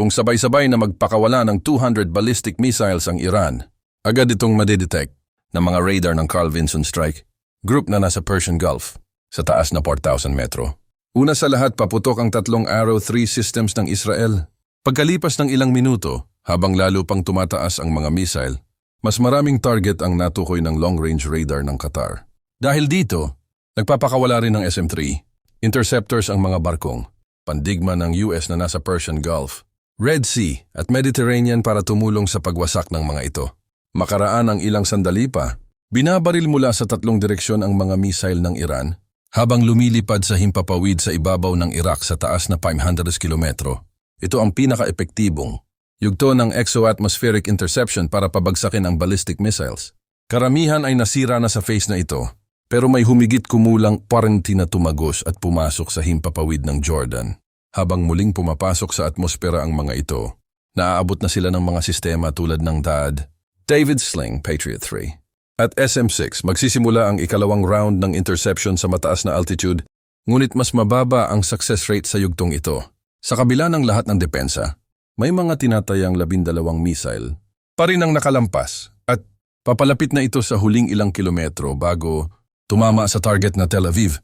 Kung sabay-sabay na magpakawala ng 200 ballistic missiles ang Iran, agad itong madidetect ng mga radar ng Carl Vinson Strike, group na nasa Persian Gulf, sa taas na 4,000 metro. Una sa lahat, paputok ang tatlong Arrow 3 systems ng Israel. Pagkalipas ng ilang minuto, habang lalo pang tumataas ang mga missile, mas maraming target ang natukoy ng long-range radar ng Qatar. Dahil dito, nagpapakawala rin ng SM-3, interceptors ang mga barkong, pandigma ng US na nasa Persian Gulf, Red Sea at Mediterranean para tumulong sa pagwasak ng mga ito. Makaraan ang ilang sandali pa, binabaril mula sa tatlong direksyon ang mga missile ng Iran habang lumilipad sa himpapawid sa ibabaw ng Iraq sa taas na 500 kilometro. Ito ang pinaka-epektibong yugto ng exo-atmospheric interception para pabagsakin ang ballistic missiles. Karamihan ay nasira na sa phase na ito, pero may humigit kumulang 40 na tumagos at pumasok sa himpapawid ng Jordan. Habang muling pumapasok sa atmosfera ang mga ito, naaabot na sila ng mga sistema tulad ng DAD, David Sling Patriot 3. At SM-6, magsisimula ang ikalawang round ng interception sa mataas na altitude, ngunit mas mababa ang success rate sa yugtong ito. Sa kabila ng lahat ng depensa, may mga tinatayang labindalawang missile pa rin ang nakalampas at papalapit na ito sa huling ilang kilometro bago tumama sa target na Tel Aviv.